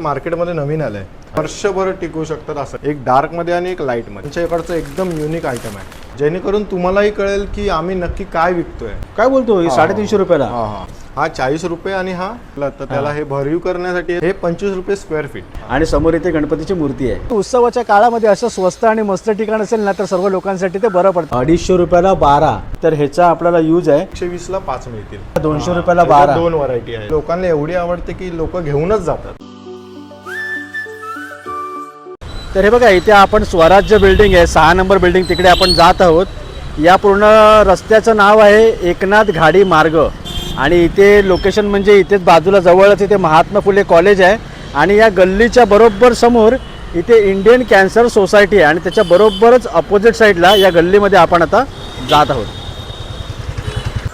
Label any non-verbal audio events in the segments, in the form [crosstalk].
मार्केटमध्ये नवीन आलंय. वर्षभर टिकू शकतात असं. एक डार्कमध्ये आणि एक लाइटमध्ये. त्यांच्याकडचं एकदम युनिक आयटम आहे. जेणेकरून तुम्हालाही कळेल की आम्ही नक्की काय विकतोय. काय बोलतो? हे साडेतीनशे रुपयाला? हा हा. हा चाळीस रुपये आणि हा. तर त्याला हे. भरीव करण्यासाठी हे पंचवीस रुपये स्क्वेअर फीट आणि समोर इथे गणपतीची मूर्ती आहे. उत्सवाच्या काळामध्ये असं स्वस्त आणि मस्त ठिकाण असेल ना तर सर्व लोकांसाठी ते बरं पडतं. अडीचशे रुपयाला बारा. तर ह्याचा आपल्याला यूज आहे. एकशे वीस ला पाच मिळतील. दोनशे रुपयाला बारा. दोन व्हरायटी आहे. लोकांना एवढी आवडते की लोक घेऊनच जातात. तर हे बघा इथे आपण स्वराज्य बिल्डिंग आहे सहा नंबर बिल्डिंग तिकडे आपण जात आहोत. या पूर्ण रस्त्याचं नाव आहे एकनाथ घाडी मार्ग. आणि इथे लोकेशन म्हणजे इथेच बाजूला जवळच इथे महात्मा फुले कॉलेज आहे. आणि या गल्लीच्या बरोबर समोर इथे इंडियन कॅन्सर सोसायटी आहे. आणि त्याच्या बरोबरच अपोजिट साईडला या गल्लीमध्ये आपण आता जात आहोत.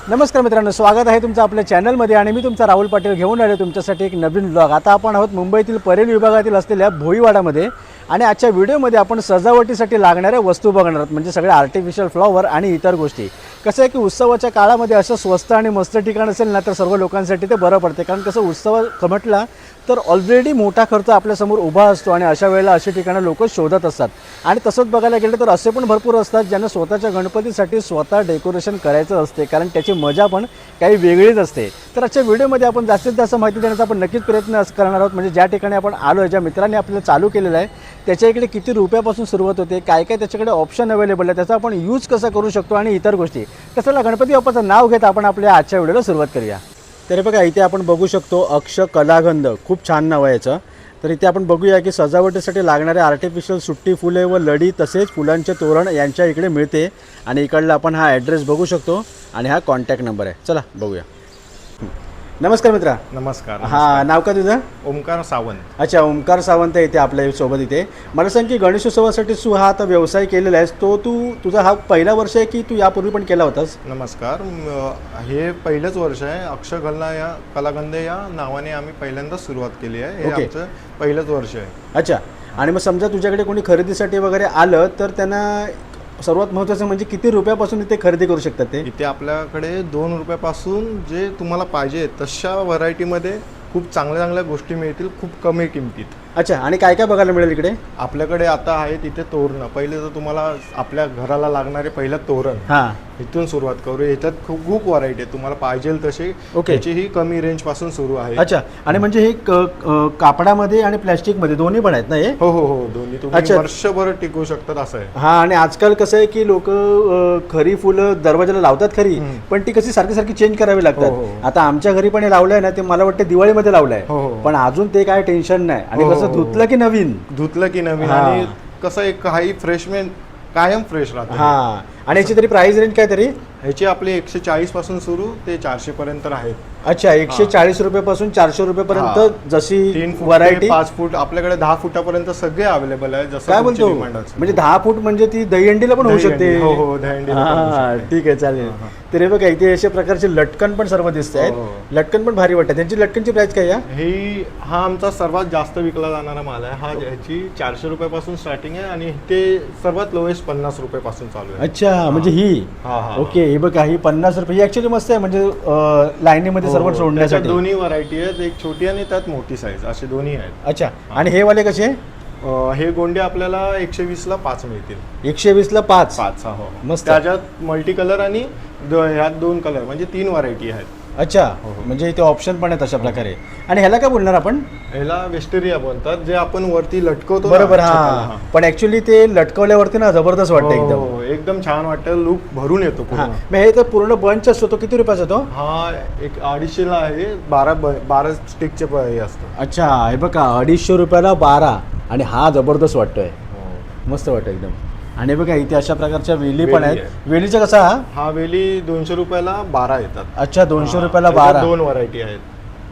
नमस्कार मित्रांनो स्वागत आहे तुमचं आपल्या चॅनलमध्ये आणि मी तुमचा राहुल पाटील घेऊन आलो तुमच्यासाठी एक नवीन ब्लॉग आता आपण आहोत मुंबईतील परेल विभागातील असलेल्या भोईवाडामध्ये. आणि आजच्या व्हिडिओमध्ये आपण सजावटीसाठी लागणाऱ्या वस्तू बघणार आहोत म्हणजे सगळे आर्टिफिशियल फ्लॉवर आणि इतर गोष्टी. कसं आहे की उत्सवाच्या काळामध्ये असं स्वस्त आणि मस्त ठिकाण असेल ना तर सर्व लोकांसाठी ते बरं पडते. कारण कसं उत्सव म्हटला तर ऑलरेडी मोठा खर्च आपल्यासमोर उभा असतो आणि अशा वेळेला अशी ठिकाणं लोक शोधत असतात. आणि तसंच बघायला गेलं तर असे पण भरपूर असतात ज्यांना स्वतःच्या गणपतीसाठी स्वतः डेकोरेशन करायचं असते कारण त्याची मजा पण काही वेगळीच असते. तर आजच्या व्हिडिओमध्ये आपण जास्तीत जास्त माहिती देण्याचा आपण नक्कीच प्रयत्न अस- करणार आहोत. म्हणजे ज्या ठिकाणी आपण आलो आहे ज्या मित्राने आपल्याला चालू केलेलं आहे त्याच्या इकडे किती रुपयापासून सुरुवात होते काय काय त्याच्याकडे ऑप्शन अवेलेबल आहे त्याचा आपण यूज कसा करू शकतो आणि इतर गोष्टी. कसं गणपती बाप्पाचं नाव घेत आपण आपल्या आजच्या व्हिडिओला सुरुवात करूया. तर बघा इथे आपण बघू शकतो अक्ष कलागंध. खूप छान नाव आहे याचं. तर इथे आपण बघूया की सजावटीसाठी लागणारे आर्टिफिशियल सुट्टी फुले व लढी तसेच फुलांचे तोरण यांच्या इकडे मिळते. आणि इकडला आपण हा ॲड्रेस बघू शकतो. आणि हा कॉन्टॅक्ट नंबर आहे. चला बघूया. नमस्कार मित्रा. नमस्कार हा नाव का तुझं? ओमकार सावंत. अच्छा ओंकार सावंत आहे इथे आपल्यासोबत इथे. मला सांग की गणेशोत्सवासाठी तू हा आता व्यवसाय केलेला आहेस तो तू तुझा हा पहिला वर्ष आहे की तू यापूर्वी पण केला होतास? नमस्कार. हे पहिलंच वर्ष आहे. अक्षगल्ला या कलागंध या नावाने आम्ही पहिल्यांदा सुरुवात केली आहे. हे. आमचं पहिलंच वर्ष आहे. अच्छा. आणि मग समजा तुझ्याकडे कोणी खरेदीसाठी वगैरे आलं तर त्यांना सर्वात महत्त्वाचं म्हणजे किती रुपयापासून इथे खरेदी करू शकतात ते? इथे आपल्याकडे दोन रुपयापासून जे तुम्हाला पाहिजे तशा व्हरायटीमध्ये खूप चांगल्या चांगल्या गोष्टी मिळतील खूप कमी किमतीत. अच्छा आणि काय काय बघायला मिळेल इकडे? आपल्याकडे आता आहे तिथे तोरण. पहिले तर तुम्हाला आपल्या घराला लागणारे पहिलं तोरण. हां. इथून सुरुवात करू याच्यात खूप खूप व्हरायटी आहे. तुम्हाला पाहिजे तशी. ओके. ही कमी रेंजपासून सुरू आहे. अच्छा आणि म्हणजे हे क- क- कापडामध्ये आणि प्लॅस्टिकमध्ये दोन्ही पण आहेत ना हे? हो हो हो दोन्ही. तुम्ही अच्छा. वर्षभर टिकू शकतात असं आहे. हा आणि आजकाल कसं आहे की लोक खरी फुलं दरवाजाला लावतात खरी हम्म. पण ती कशी सारखी सारखी चेंज करावी हो, हो. लागतात आता आमच्या घरी पण हे लावलंय ना ते मला वाटतं दिवाळीमध्ये लावलंय. हो, हो. पण अजून ते काय टेन्शन नाही. आणि हो, कसं हो, धुतलं की नवीन धुतलं की नवीन हा. आणि कसं एक काही फ्रेशमेंट कायम फ्रेश राहतं हा आणि याची तरी प्राइस रेंज काय तरी ह्याची आपली एकशे चाळीसपासून सुरू ते चारशे पर्यंत आहेत अच्छा एकशे चाळीस रुपयापासून चारशे रुपयापर्यंत. जशी तीन फूट व्हरायटी ते पाच फूट आपल्याकडे दहा फुटापर्यंत सगळे अवेलेबल आहे जसं काय तुमची बोलतो demand असेल. म्हणजे दहा फूट म्हणजे ती दहीहंडीला पण होऊ दहीहंडी, शकते हो, हो, दहीहंडीला पण होऊ हा, शकते. ठीक आहे चालेल. तर हे बघा इथे अशा प्रकारचे लटकन पण सर्व दिसत आहेत. हो, हो. लटकन पण भारी वाटतात त्यांची लटकनची प्राइस काय या ही हा आमचा सर्वात जास्त विकला जाणारा माल आहे. हा ह्याची चारशे रुपयापासून स्टार्टिंग आहे आणि ते सर्वात लोएस्ट पन्नास रुपयापासून चालू आहे. अच्छा म्हणजे ही. ओके हे बघा ही पन्नास रुपये. ही ऍक्च्युली मस्त आहे म्हणजे लाईनीमध्ये हो, सर्व सोडण्यासाठी. दोन्ही व्हरायटी आहेत. एक छोटी आणि त्यात मोठी साईज असे दोन्ही आहेत. अच्छा आणि हे वाले कसे? हे गोंडे आपल्याला एकशे वीस ला पाच मिळतील. एकशे वीस ला पाच. पाच हा हो मस्त. त्याच्यात मल्टी कलर आणि द- ह्यात दोन कलर म्हणजे तीन व्हरायटी आहेत. अच्छा हो, हो. म्हणजे इथे ऑप्शन पण आहेत अशा प्रकारे. आणि ह्याला काय बोलणार आपण? ह्याला वेस्टेरिया बोलतात जे आपण वरती लटकवतो ना बरोबर छताला, हा. पण ऍक्च्युली ते लटकवल्यावरती ना जबरदस्त वाटतं हो, एकदम. हो, एकदम छान वाटतं लुक भरून येतो हा. मग हे तर पूर्ण बंच असतो तो किती रुपयाचा तो? हा एक अडीचशेला आहे बारा ब- बारा स्टिकचे प- हे असतं. अच्छा हे बघा अडीचशे रुपयाला बारा आणि हा जबरदस्त वाटतोय. मस्त वाटतं एकदम. आणि बघा इथे अशा प्रकारच्या वेली पण आहेत. आहे. वेलीचा कसा हा? हा वेली दोनशे रुपयाला बारा येतात. अच्छा दोनशे रुपयाला बारा. दोन व्हरायटी आहेत.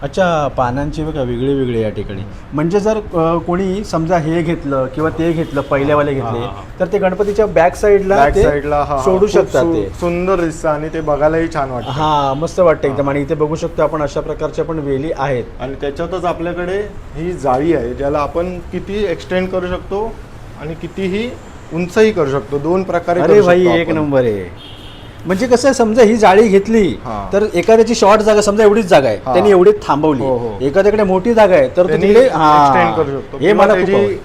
अच्छा पानांची बघा वेगळी वेगळी या ठिकाणी. म्हणजे जर कोणी समजा हे घेतलं किंवा ते घेतलं पहिल्यावाले घेतले. तर ते गणपतीच्या बॅक साईडला बॅक साईडला सोडू शकतात ते. सुंदर दिसतं आणि ते बघायलाही छान वाटतं. हा मस्त वाटतं एकदम. आणि इथे बघू शकतो आपण अशा प्रकारच्या पण वेली आहेत. आणि त्याच्यातच आपल्याकडे ही जाळी आहे ज्याला आपण किती एक्सटेंड करू शकतो आणि कितीही उंचही करू शकतो दोन प्रकारे अरे करू भाई शकतो एक आपण. नंबर आहे म्हणजे कसं आहे, समजा ही जाळी घेतली हा. तर एखाद्याची शॉर्ट जागा समजा एवढीच जागा आहे हा. त्यांनी एवढीच थांबवली हो, हो. एखाद्याकडे मोठी जागा आहे तर तो त्यांनी तिकडे हा. एक्सटेंड करू शकतो हे किंवा मला खूप त्याची आवडलं.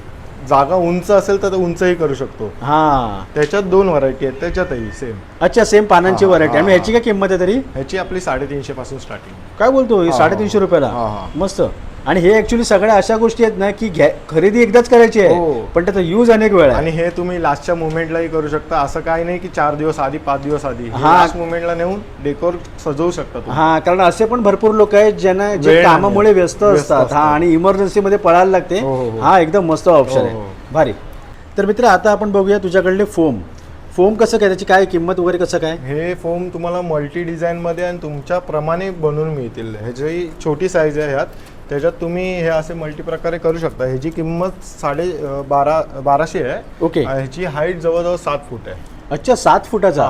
जागा उंच असेल तर ते उंचही करू शकतो हा त्याच्यात दोन व्हरायटी आहेत त्याच्यातही सेम अच्छा सेम पानांची हा, व्हरायटी आणि ह्याची काय किंमत आहे तरी ह्याची आपली साडेतीनशे पासून स्टार्टिंग काय बोलतो हे हा, साडेतीनशे हा. रुपयाला हा. मस्त आणि हे ऍक्च्युली सगळ्या अशा गोष्टी आहेत ना की घ्या खरेदी एकदाच करायची आहे हो. पण त्याचा यूज अनेक वेळा आहे. आणि हे तुम्ही लास्टच्या मुवमेंटलाही करू शकता असं काही नाही की चार दिवस आधी पाच दिवस आधी हा. लास्ट मुवमेंटला नेऊन डेकोर सजवू शकता तुम्ही हा कारण असे पण भरपूर लोक आहेत ज्यांना जे नाही. कामामुळे व्यस्त व्यस्त असतात हा असतात. आणि इमर्जन्सी मध्ये पळायला लागते हो, हो, हो. हा एकदम मस्त ऑप्शन हो, आहे हो. भारी तर मित्र आता आपण बघूया तुझ्याकडले फोम फोम कसं काय त्याची काय किंमत वगैरे कसं काय हे फोम तुम्हाला मल्टी डिझाईन मध्ये आणि तुमच्या प्रमाणे बनवून मिळतील ह्याची छोटी साईज आहे ह्यात त्याच्यात तुम्ही हे असे मल्टी प्रकारे करू शकता. ह्याची किंमत साडे बारा बाराशे आहे. ओके. ह्याची हाईट जवळजवळ सात फूट आहे. अच्छा सात फुटाचा?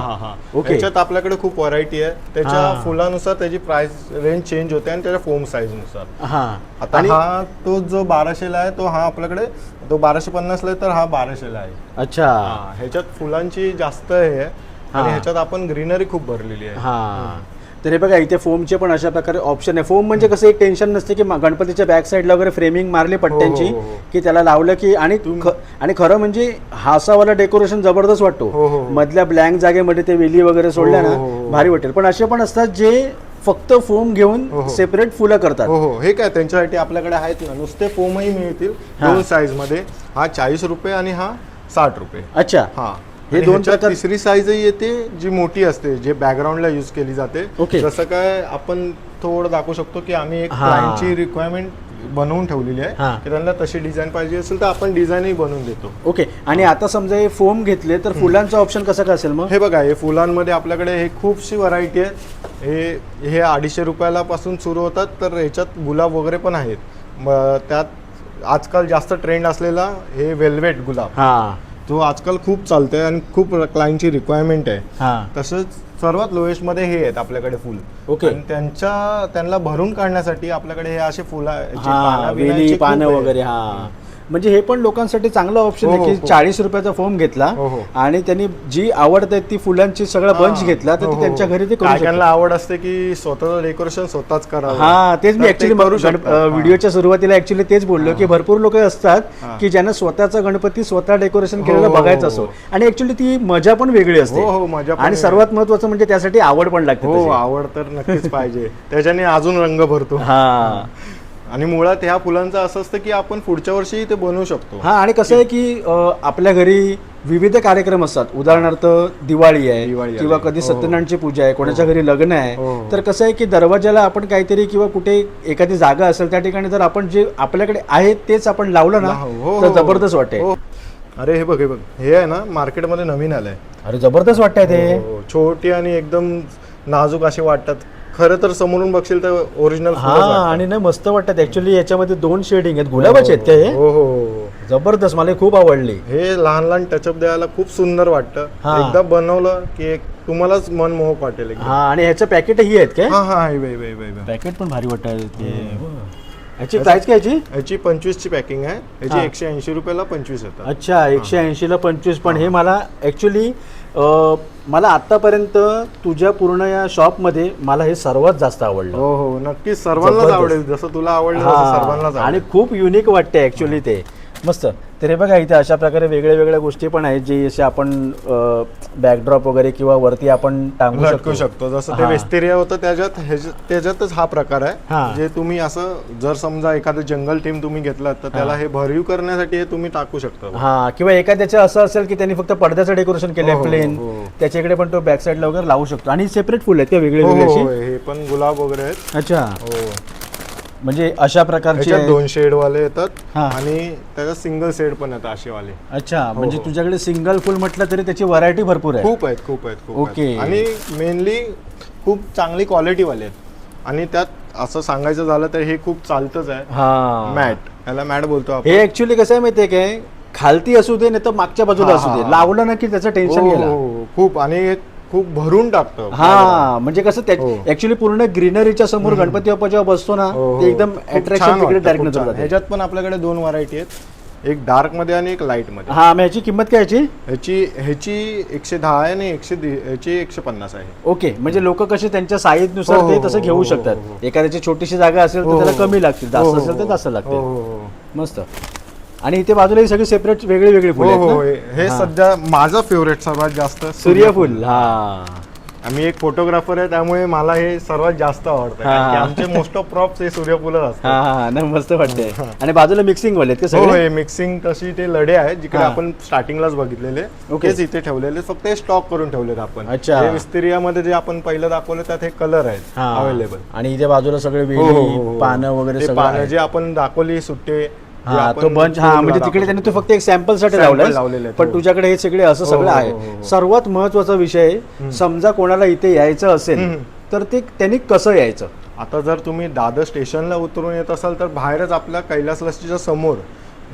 ओके. त्याच्यात आपल्याकडे खूप व्हरायटी आहे. हा. त्याच्या फुलानुसार त्याची प्राइस रेंज चेंज होते आणि त्याच्या फोम साईजनुसार. हा. आता हा तो जो बाराशेला आहे तो हा आपल्याकडे तो बाराशे पन्नासला आहे तर हा बाराशेला आहे. अच्छा. हा, ह्याच्यात फुलांची जास्त हे आहे. हा. आणि ह्याच्यात आपण ग्रीनरी खूप भरलेली आहे. हा. तर हे बघा इथे फोमचे पण अशा प्रकारे ऑप्शन आहे फोम म्हणजे कसं एक टेन्शन नसते की गणपतीच्या बॅक साईडला वगैरे फ्रेमिंग मारली पट्ट्यांची हो, हो, हो. की त्याला लावलं की आणि ख- आणि खरं म्हणजे हासावाला डेकोरेशन जबरदस्त वाटतो हो, हो, हो. मधल्या ब्लँक जागेमध्ये ते वेली वगैरे सोडल्या हो, ना हो, हो, हो. भारी वाटेल पण असे पण असतात जे फक्त फोम घेऊन हो. सेपरेट फुलं करतात हो हो हे काय त्यांच्यासाठी आपल्याकडे आहेत ना नुसते फोमही मिळतील हा. दोन साईजमध्ये हा चाळीस रुपये आणि हा साठ रुपये अच्छा हा हे दोन प्रकार- तिसरी साईजही येते जी मोठी असते जे बॅकग्राऊंडला यूज केली जाते. ओके. जसं काय आपण थोडं दाखवू शकतो की आम्ही एक हा. क्लायंटची रिक्वायरमेंट बनवून ठेवलेली हा. आहे की त्यांना तशी डिझाईन पाहिजे असेल तर आपण डिझाईनही बनवून देतो. ओके आणि आता समजा हे फोम घेतले तर फुलांचा ऑप्शन कसा काय असेल मग? हे बघा हे फुलांमध्ये आपल्याकडे हे खूपशी व्हरायटी आहे हे हे अडीचशे रुपयाला पासून सुरू होतात तर ह्याच्यात गुलाब वगैरे पण आहेत. म- त्यात आजकाल जास्त ट्रेंड असलेला हे वेल्वेट गुलाब. हा. तो आजकाल खूप चालतोय आणि खूप क्लायंटची रिक्वायरमेंट आहे हा. तसंच सर्वात लोएस्टमध्ये हे आहेत आपल्याकडे फुल. ओके. आणि त्यांच्या त्यांना भरून काढण्यासाठी आपल्याकडे हे असे फुलं हा वेली पानं वगैरे हा. म्हणजे हे पण लोकांसाठी चांगलं ऑप्शन हो, आहे की हो. चाळीस रुपयाचा फॉर्म घेतला हो, हो. आणि त्यांनी जी आवडत ती फुलांची सगळा बंच घेतला तर ते त्यांच्या घरी ते करू शकतात. त्यांना आवड असते की स्वतःचं डेकोरेशन स्वतःच करावं हा तेच मी ते ऍक्च्युली करू शकतात. हा. व्हिडिओच्या सुरुवातीला ऍक्च्युली तेच बोललो की भरपूर लोक असतात हा. की ज्यांना स्वतःचा गणपती स्वतः डेकोरेशन हो, केलेलं हो, बघायचं हो. असो आणि ऍक्च्युली ती मजा पण वेगळी असते हो, हो, मजा पण आणि वेगळी. सर्वात महत्वाचं म्हणजे त्यासाठी आवड पण लागते हो त्याची. आवड तर नक्कीच पाहिजे त्याच्याने अजून रंग भरतो हा आणि मुळात ह्या फुलांचं असं असतं की आपण पुढच्या वर्षी ते बनवू शकतो हा आणि कसं आहे की अ, आपल्या घरी विविध कार्यक्रम असतात उदाहरणार्थ दिवाळी आहे दिवाळी किंवा. कधी हो. सत्यनारायणची पूजा आहे कोणाच्या घरी लग्न हो, आहे हो. तर कसं आहे की दरवाजाला आपण काहीतरी किंवा कुठे एखादी जागा असेल त्या ठिकाणी जर आपण जे आपल्याकडे आहे तेच आपण लावलं ना हो, तर हो. जबरदस्त वाटते हो. अरे हे बघ हे बघ हे आहे ना मार्केटमध्ये नवीन आलंय अरे जबरदस्त वाटतंय ते हो, छोटी आणि एकदम नाजूक असे वाटतात खरं तर समोरून बघशील तर ओरिजिनल हा आणि ना मस्त वाटतात ऍक्च्युली याच्यामध्ये दोन शेडिंग आहेत. गुलाबाचे आहेत का हे? हो हो. हो जबरदस्त. मला हे खूप आवडली. हे लहान लहान टचअप द्यायला खूप सुंदर वाटतं. हा. एकदा बनवलं की एक तुम्हालाच मन मोहक वाटेल एकदम. हा आणि ह्याचं पॅकेट ही आहेत काय हा हा हे बघ, हे बघ, हे बघ, हे बघ. पॅकेट पण भारी वाटत. याची प्राइस काय याची? याची पंचवीसची पॅकिंग आहे. हा. याची एकशे ऐंशी रुपयाला पंचवीस येतात. अच्छा एकशे ऐंशीला पंचवीस. पण हे. मला ॲक्च्युली मला आत्तापर्यंत तुझ्या पूर्ण या शॉपमध्ये मला हे सर्वात जास्त आवडलं हो हो नक्कीच सर्वांनाच. आवडेल जसं तुला आवडलं तसं. सर्वांनाच आणि खूप युनिक वाटते ॲक्च्युली ते मस्त. तर हे बघा इथे अशा प्रकारे वेगळ्या वेगळ्या गोष्टी पण आहेत जी असे आपण बॅकड्रॉप वगैरे किंवा वरती आपण टांगू लटकू शकतो. जसं ते हा. वेस्टेरिया होतं त्याच्यात त्याच्यातच हा प्रकार हा. आहे जे तुम्ही असं जर समजा एखादं जंगल टीम तुम्ही घेतलात तर त्याला हे. भरीव करण्यासाठी हे तुम्ही टाकू शकता. हा. किंवा एखाद्याचं असं असेल की त्यांनी फक्त पडद्याचं डेकोरेशन केलंय हो, हो, प्लेन हो. त्याच्याकडे पण तो बॅक साईडला वगैरे लावू शकतो. आणि सेपरेट फुल आहेत का? वेगळे हो, वेगळे हो, अशी? हे पण गुलाब वगैरे आहेत. अच्छा. हो. म्हणजे अशा प्रकारचे त्याच्यात दोन शेड वाले येतात हा. आणि त्याच्यात सिंगल शेड पण येतात असे वाले अच्छा म्हणजे हो. तुझ्याकडे सिंगल फुल म्हटलं तरी त्याची व्हरायटी भरपूर आहे. खूप आहेत खूप आहेत खूप ओके. आणि मेनली खूप चांगली क्वालिटी वाले आहेत. आणि त्यात असं सांगायचं झालं तर हे खूप चालतच आहे. हा. मॅट. याला मॅट बोलतो आपण. हे ऍक्च्युली कसं आहे माहितीये काय? खालती असू दे नाही तर मागच्या बाजूला हा, असू हा, दे. हा. लावलं ना की त्याचं टेन्शन हो, गेलं हो, हो. खूप. आणि हे खूप भरून टाकतं हा म्हणजे कसं हो. ऍक्च्युली पूर्ण ग्रीनरीच्या समोर गणपती बाप्पा जेव्हा बसतो ना हो, हो. ते एकदम अट्रॅक्शन तिकडे डायरेक्ट ह्याच्यात पण आपल्याकडे दोन व्हरायटी आहेत एक डार्कमध्ये आणि एक लाइटमध्ये हा मग ह्याची किंमत काय याची ह्याची ह्याची एकशे दहा आहे आणि एकशे ह्याची एकशे पन्नास आहे ओके म्हणजे लोक कसे त्यांच्या साईजनुसार हो, ते हो, तसं हो, घेऊ हो, शकतात हो, हो. एखाद्याची छोटीशी जागा असेल तर हो, त्याला हो. कमी लागतील हो, जास्त हो, असेल तर हो. जास्त हो, लागतील हो, हो. मस्त आणि इथे बाजूला ही सगळी सेपरेट वेगळी वेगळी हो फुलं हो हे? हा. सध्या माझं फेवरेट सर्वात जास्त सूर्यफूल हा आम्ही एक फोटोग्राफर आहे त्यामुळे मला हे सर्वात जास्त आवडतं हा. आमचे मोस्ट ऑफ प्रॉप्स हे सूर्यफुलच हा असतात हा हा, मस्त वाटते आणि बाजूला मिक्सिंग वाले का हो सगळे हे मिक्सिंग तशी ते लढे आहेत जिकडे हा. आपण स्टार्टिंगलाच बघितलेले ओके. तेच इथे ठेवलेले फक्त हे स्टॉक करून ठेवलेत आपण अच्छा. हे विस्तिरियामध्ये जे आपण पहिलं दाखवले त्यात हे कलर आहेत हा. अवेलेबल आणि इथे बाजूला सगळे हो, हो, हो, हो. पानं वगैरे पानं. जे आपण दाखवली सुट्टे हा तो बंच हा म्हणजे तिकडे. त्यांनी तू फक्त एक सॅम्पलसाठी लावलाय पण. तुझ्याकडे हे सगळे असं हो, सगळं हो, आहे हो. सर्वात महत्त्वाचा विषय आहे, समजा कोणाला इथे यायचं असेल. तर ते त्यांनी कसं यायचं आता जर तुम्ही दादर स्टेशनला उतरून येत असाल तर बाहेरच आपल्या कैलास लस्टीच्या समोर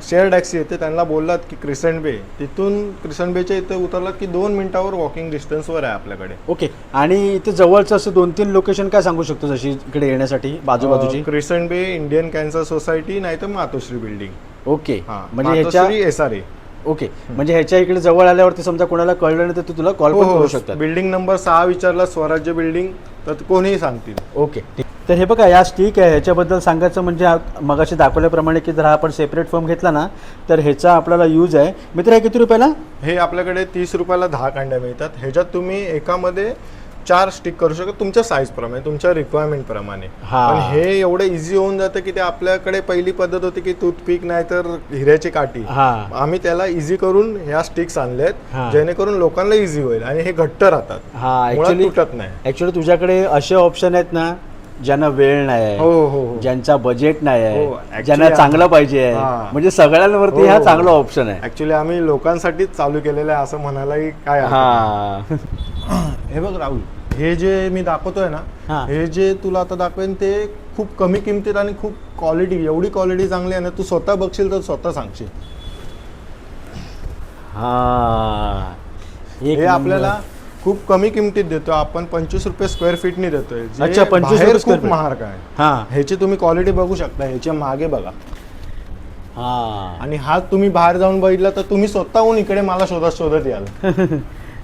शेअर टॅक्सी येते त्यांना बोललात की क्रिसंट बे तिथून क्रिसंट बेच्या इथे उतरलात की दोन मिनिटावर वॉकिंग डिस्टन्सवर आहे आपल्याकडे. ओके. आणि इथे जवळचं असं दोन तीन लोकेशन काय सांगू शकतो जशी इकडे येण्यासाठी बाजूबाजूची? क्रिसंट बे इंडियन कॅन्सर सोसायटी नाही तर मातोश्री बिल्डिंग ओके. हा म्हणजे ह्याच्या एस आर ए ओके. म्हणजे ह्याच्या इकडे जवळ आल्यावरती समजा कोणाला कळलं नाही तर ते तुला कॉल हो पण हो करू शकतात. बिल्डिंग नंबर सहा विचारला स्वराज्य बिल्डिंग तर कोणीही सांगतील. ओके. तर हे बघा या स्टिक आहे. ह्याच्याबद्दल सांगायचं म्हणजे मगाशी दाखवल्याप्रमाणे की जर हा आपण सेपरेट फॉर्म घेतला ना तर ह्याचा आपल्याला यूज आहे. मित्र हे किती रुपयाला? हे आपल्याकडे तीस रुपयाला दहा कांड्या मिळतात. ह्याच्यात तुम्ही एकामध्ये चार स्टिक करू शकता. तुमच्या साईज प्रमाणे तुमच्या रिक्वायरमेंट प्रमाणे. हा. पण हे एवढं इझी होऊन जातं की ते आपल्याकडे पहिली पद्धत होती की टूथपिक नाही तर हिऱ्याची काठी. आम्ही त्याला इझी करून ह्या स्टिक्स आणल्यात. जेणेकरून लोकांना इझी होईल आणि हे घट्ट राहतात. तुटत नाही. ऍक्च्युली तुझ्याकडे असे ऑप्शन आहेत ना ज्यांना वेळ नाही हो आहे हो हो ज्यांचा बजेट नाही हो, आहे actually ज्यांना चांगलं पाहिजे आहे हा. म्हणजे सगळ्यांवरती हो, हा हो. चांगला ऑप्शन आहे ऍक्च्युली आम्ही लोकांसाठीच चालू केलेलं आहे असं म्हणायलाही काय हरकत हा. हे बघ राहुल हे जे मी दाखवतोय हा. ना हे जे तुला आता दाखवेन ते खूप कमी किमतीत आणि खूप क्वालिटी एवढी क्वालिटी चांगली आहे ना तू स्वतः बघशील तर स्वतः सांगशील हा एक हे नंबर. खूप कमी किमतीत देतो. आपण पंचवीस रुपये स्क्वेअर फीटनी देतोय. जे अच्छा, 25 बाहेर रुपये square खूप feet. महाग आहे. हा. ह्याची तुम्ही क्वालिटी बघू शकता. ह्याच्या मागे बघा. हा. आणि हा तुम्ही बाहेर जाऊन बघितला तर तुम्ही स्वतःहून इकडे मला शोधत शोधत याल. [laughs]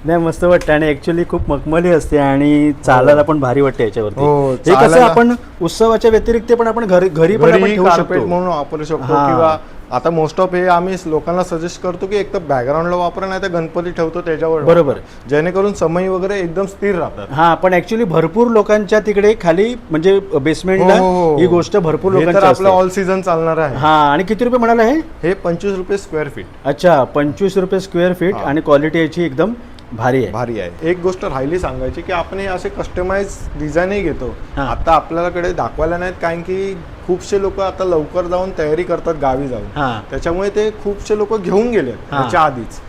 नाही मस्त वाटतं आणि ऍक्च्युली खूप मखमली असते आणि चालायला पण भारी वाटते याच्यावरती. हो, हे कसं चालायला- आपण उत्सवाच्या व्यतिरिक्त पण आपण घरी घरी पण आपण घरी ठेवू कार्पेट शकतो म्हणून वापरू शकतो हा. किंवा आता मोस्ट ऑफ हे आम्ही लोकांना सजेस्ट करतो की एक तर बॅकग्राऊंडला वापरा नाही तर गणपती ठेवतो त्याच्यावर. बरोबर. जेणेकरून समय वगैरे एकदम स्थिर राहतात हा पण ऍक्च्युली भरपूर लोकांच्या तिकडे खाली म्हणजे बेसमेंटला हो, हो, हो. ही गोष्ट भरपूर हे तर आपलं असते. ऑल सीझन चालणार आहे हा आणि किती रुपये म्हणाला हे हे पंचवीस रुपये स्क्वेअर फीट अच्छा पंचवीस रुपये स्क्वेअर फीट. आणि क्वालिटी याची एकदम भारी आहे भारी आहे एक गोष्ट राहिली सांगायची की आपण हे असे कस्टमाइज डिझाईनही घेतो हा. आता आपल्याकडे दाखवायला नाहीत कारण की खूपशे लोक आता लवकर जाऊन तयारी करतात गावी जाऊन. हा. त्याच्यामुळे ते खूपशे लोक घेऊन गेले. त्याच्या आधीच.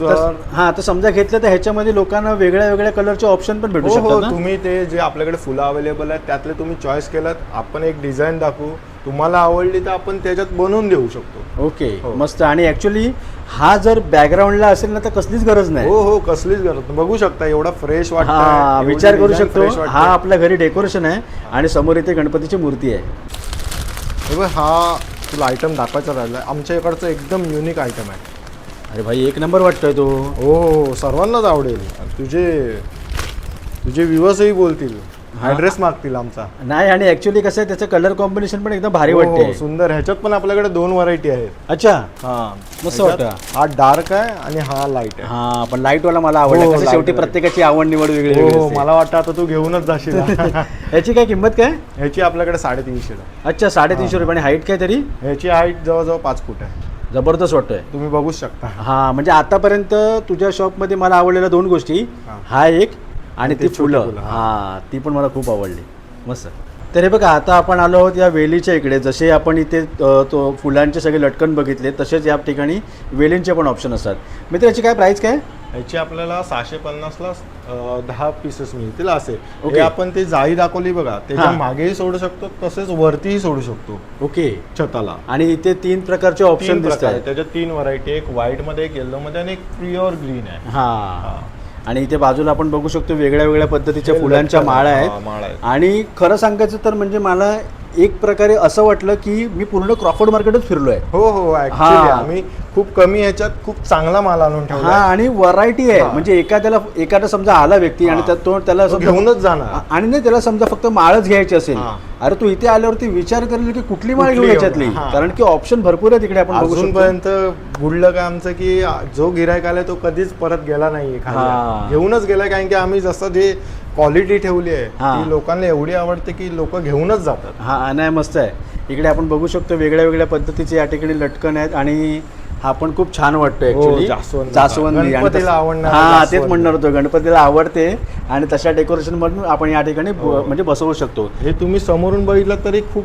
तर हा तर समजा घेतलं तर ह्याच्यामध्ये लोकांना वेगळ्या वेगळ्या कलरचे ऑप्शन पण भेटू हो हो तुम्ही ते जे आपल्याकडे फुलं अवेलेबल आहेत त्यातले तुम्ही चॉईस केलात आपण एक डिझाईन दाखवू. तुम्हाला आवडली तर आपण त्याच्यात बनवून देऊ शकतो. ओके हो. मस्त. आणि ऍक्च्युली हा जर बॅकग्राऊंडला असेल ना तर कसलीच गरज नाही. हो हो कसलीच गरज. बघू शकता एवढा फ्रेश वाटत विचार करू शकतो. हा आपल्या घरी डेकोरेशन आहे आणि समोर इथे गणपतीची मूर्ती आहे. हा तुला आयटम दाखवायचा राहिला. आमच्या इकडचं एकदम युनिक आयटम आहे. अरे भाई एक नंबर वाटतोय तो. हो हो सर्वांनाच आवडेल. तुझे तुझे व्ह्युअर्सही बोलतील. ॲड्रेस मागतील आमचा. नाही आणि ऍक्च्युली कसं आहे त्याचं कलर कॉम्बिनेशन पण एकदम भारी हो, हो, वाटते सुंदर. ह्याच्यात पण आपल्याकडे दोन व्हरायटी आहेत. अच्छा. हा. मस्त ह्याच्यात वाटतं. हा डार्क आहे आणि हा लाइट आहे. हा पण लाइट वाला मला आवडला. हो, कसं light शेवटी वाला. प्रत्येकाची आवड निवड वेगळी वेगळी हो असते. मला वाटतं आता तू घेऊनच जाशील. [laughs] याची काय किंमत काय? ह्याची आपल्याकडे साडेतीनशे. अच्छा साडेतीनशे रुपये. आणि हाईट काय तरी? ह्याची हाईट जवळजवळ पाच फूट आहे. जबरदस्त वाटतोय. तुम्ही बघूच शकता. हा म्हणजे आतापर्यंत तुझ्या शॉपमध्ये मला आवडलेल्या दोन गोष्टी. हा. हा एक आणि ती फुलं. हा. ती पण मला खूप आवडली. मस्त. तर हे बघा आता आपण आलो आहोत या वेलीच्या इकडे. जसे आपण इथे तो फुलांचे सगळे लटकन बघितले तसेच या ठिकाणी वेलींचे पण ऑप्शन असतात. मित्र याची काय प्राइस काय? ह्याची आपल्याला सहाशे पन्नासला दहा पीसेस मिळतील असे. ओके. आपण ते जाळी दाखवली बघा. त्याच्या. मागेही सोडू शकतो तसेच वरतीही सोडू शकतो. ओके. छताला. आणि इथे तीन प्रकारचे ऑप्शन तीन दिसत प्रकार. आहेत आहेत. त्याच्यात तीन व्हरायटी एक व्हाईटमध्ये एक येल्लो मध्ये आणि एक प्युअर ग्रीन आहे. हा. आणि इथे बाजूला आपण बघू शकतो वेगळ्या वेगळ्या पद्धतीच्या फुलांच्या माळा आहेत. आणि खरं सांगायचं तर म्हणजे मला एक प्रकारे असं वाटलं की मी पूर्ण क्रॉफर्ड मार्केटच फिरलोय हो हो ऍक्च्युली हा. आम्ही खूप कमी ह्याच्यात खूप चांगला माल आणून हा ठेवला आणि व्हरायटी आहे हा. म्हणजे एखाद्याला एखादा समजा आला व्यक्ती आणि हा. त्या- तो त्याला तो समजा- घेऊनच जाणार आणि नाही त्याला समजा फक्त माळच घ्यायची असेल हा. अरे तू इथे आल्यावरती विचार करेल की कुठली माळ घेऊ कुठली याच्यातली घेऊ? हा. कारण की ऑप्शन भरपूर आहे तिकडे आपण बघू शकतो अजूनपर्यंत बुडलं का आमचं की जो गिरायक आलाय तो कधीच परत गेला नाहीये हा. घेऊनच गेलाय कारण की आम्ही जसं जे क्वालिटी ठेवली आहे हा. ती लोकांना एवढी आवडते की लोक घेऊनच जातात हा नाही मस्त आहे इकडे आपण बघू शकतो वेगळ्या वेगळ्या पद्धतीचे या ठिकाणी लटकन आहेत आणि हा पण खूप छान वाटतोय हो, ऍक्च्युली जास्वंदी. आणि गणपतीला तस- आवडणारा हा तेच जास्वंदी. म्हणणार होतो गणपतीला आवडते आणि तशा डेकोरेशन मधून आपण या ठिकाणी ब- हो. म्हणजे बसवू शकतो हे तुम्ही समोरून बघितलं तरी खूप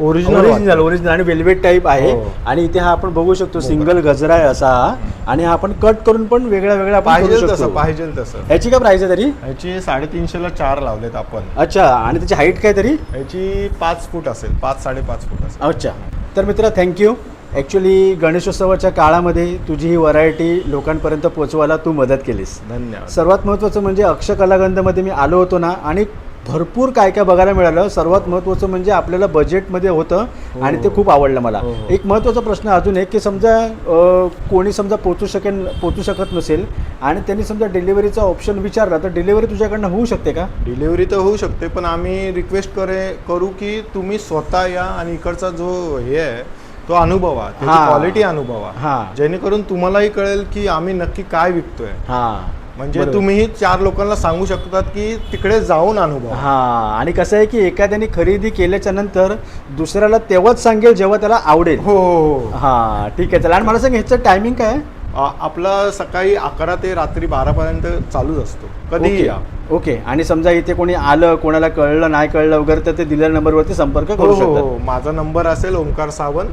ओरिजिनल ओरिजिनल ओरिजिनल आणि वेल्वेट टाईप आहे. हो. आणि इथे हा आपण बघू शकतो सिंगल गजरा आहे असा हा. आणि हा आपण कट करून पण वेगळ्या वेगळ्या आपण करू पाहिजे तसं शकतो. पाहिजे तसं. ह्याची काय प्राइस आहे तरी? ह्याची साडेतीनशेला चार लावलेत आपण. अच्छा आणि त्याची हाईट काय तरी? ह्याची पाच फूट असेल पाच साडेपाच फूट असेल. अच्छा. तर मित्र थँक्यू ॲक्च्युली गणेशोत्सवाच्या काळामध्ये तुझी ही व्हरायटी लोकांपर्यंत पोचवायला तू मदत केलीस. धन्यवाद. सर्वात महत्त्वाचं म्हणजे अक्ष कलागंधमध्ये मी आलो होतो ना आणि भरपूर काय काय बघायला मिळालं. सर्वात महत्त्वाचं म्हणजे आपल्याला बजेटमध्ये होतं आणि ते खूप आवडलं मला. हो, हो. एक महत्त्वाचा प्रश्न अजून एक की समजा कोणी समजा पोचू शकेल पोचू शकत नसेल आणि त्यांनी समजा डिलिव्हरीचा ऑप्शन विचारला तर डिलिव्हरी तुझ्याकडनं होऊ शकते का? डिलिव्हरी तर होऊ शकते पण आम्ही रिक्वेस्ट करे करू की तुम्ही स्वतः या आणि इकडचा जो हे आहे तो अनुभवा हा. क्वालिटी अनुभवा हा. जेणेकरून तुम्हालाही कळेल की आम्ही नक्की काय विकतोय. हां. म्हणजे. तुम्ही चार लोकांना सांगू शकतात की तिकडे जाऊन अनुभव. हा आणि कसं आहे की एखाद्याने खरेदी केल्याच्यानंतर दुसऱ्याला तेव्हाच सांगेल जेव्हा त्याला आवडेल. हो हो हो. हा ठीक आहे. चला आणि मला सांग ह्याचं टायमिंग काय आहे? आपला सकाळी अकरा ते रात्री बारा पर्यंत चालूच असतो. कधीही ओके. या. ओके. आणि समजा इथे कोणी आलं कोणाला कळलं नाही कळलं वगैरे तर ते दिलेल्या नंबरवरती संपर्क हो करू हो शकतात. हो. माझा नंबर असेल ओंकार सावंत.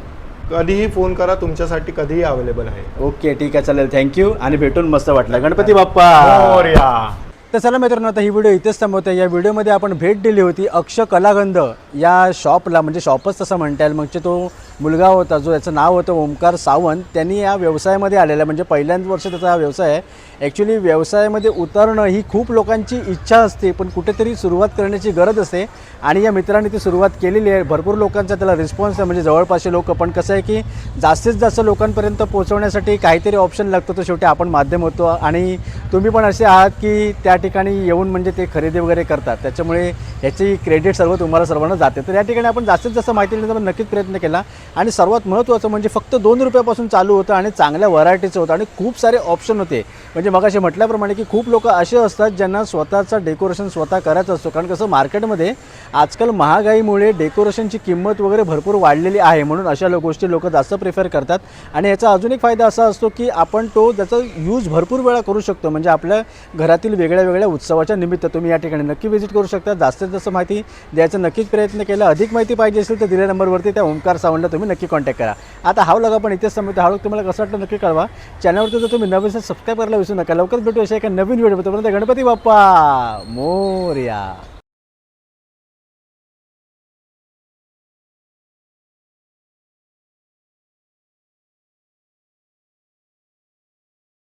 कधीही फोन करा तुमच्यासाठी कधीही अवेलेबल आहे. ओके ठीक आहे चालेल. थँक्यू आणि भेटून मस्त वाटलं. गणपती बाप्पा! मोरया. तर चला मित्रांनो आता ही व्हिडिओ इथेच थांबवते या व्हिडिओमध्ये आपण भेट दिली होती अक्ष कलागंध. या शॉपला म्हणजे शॉपच तसं म्हणता येईल. म्हणजे तो मुलगा होता जो याचं नाव होतं ओमकार सावंत त्यांनी या व्यवसायामध्ये आलेला म्हणजे पहिल्यांच वर्ष त्याचा हा व्यवसाय आहे. ॲक्च्युली व्यवसायामध्ये उतरणं ही खूप लोकांची इच्छा असते पण कुठेतरी सुरुवात करण्याची गरज असते. आणि या मित्रांनी ती सुरुवात केलेली आहे. भरपूर लोकांचा त्याला रिस्पॉन्स आहे. म्हणजे जवळपासचे लोक पण कसं आहे की जास्तीत जास्त लोकांपर्यंत पोहोचवण्यासाठी काहीतरी ऑप्शन लागतो. तो शेवटी आपण माध्यम होतो. आणि तुम्ही पण असे आहात की त्या ठिकाणी येऊन म्हणजे ते खरेदी वगैरे करतात. त्याच्यामुळे ह्याची क्रेडिट सर्व तुम्हाला सर्वांना जाते. तर या ठिकाणी आपण जास्तीत जास्त माहिती देण्याचा नक्कीच प्रयत्न केला. आणि सर्वात महत्त्वाचं म्हणजे फक्त दोन रुपयापासून चालू होतं आणि चांगल्या व्हरायटीचं होतं. आणि खूप सारे ऑप्शन होते. म्हणजे म्हणजे मग असे म्हटल्याप्रमाणे की खूप लोक असे असतात ज्यांना स्वतःचं डेकोरेशन स्वतः करायचं असतो. कारण कसं मार्केटमध्ये आजकाल महागाईमुळे डेकोरेशनची किंमत वगैरे भरपूर वाढलेली आहे म्हणून अशा लो गोष्टी लोक जास्त प्रिफर करतात. आणि याचा अजून एक फायदा असा असतो की आपण तो त्याचा यूज भरपूर वेळा करू शकतो. म्हणजे आपल्या घरातील वेगळ्या वेगळ्या उत्सवाच्या निमित्त तुम्ही या ठिकाणी नक्की व्हिजिट करू शकता. जास्तीत जास्त माहिती द्यायचा नक्कीच प्रयत्न केला. अधिक माहिती पाहिजे असेल तर दिलेल्या नंबरवरती त्या ओंकार सावंतला तुम्ही नक्की कॉन्टॅक्ट करा. आता हा लगा पण इथेच समजतो हा vlog तुम्हाला कसं वाटतं नक्की कळवा. चॅनलवरती जर तुम्ही नवीन सबस्क्राईब करायला विसरू नका लवकरच भेटू अशा एका नवीन व्हिडिओ तोपर्यंत गणपती बाप्पा मोर्या.